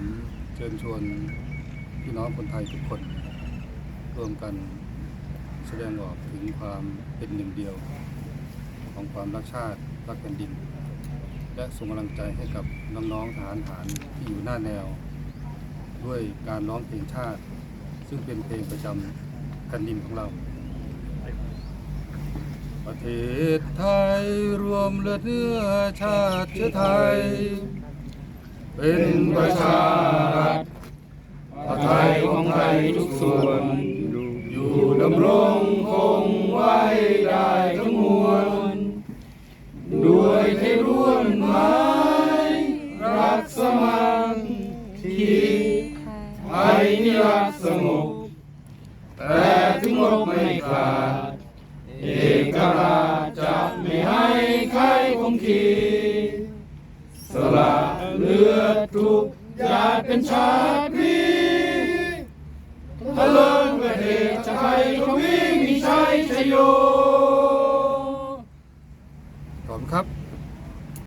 ผมเชิญชวนพี่น้องคนไทยทุกคนร่วมกันแสดงออกถึงความเป็นหนึ่งเดียว ของความรักชาติรักแผ่นดิน และส่งกำลังใจให้กับน้องๆทหารหารที่อยู่หน้าแนว ด้วยการร้องเพลงชาติ ซึ่งเป็นเพลงประจำแผ่นดินของเรา ประเทศไทยรวมเลือดเนื้อชาติเชื้อไทย เป็นประชา ไทยทุกส่วน อยู่ดำรงคงไว้ได้ทั้งมวล ด้วยเทร่วนไม้รักสมังคีไทยนิรักสงบแต่ถึงรบไม่ขาดเอกราชจะไม่ให้ใครคมขีสละเลือดทุกหยาดเป็นชาติ โยขอบคุณครับ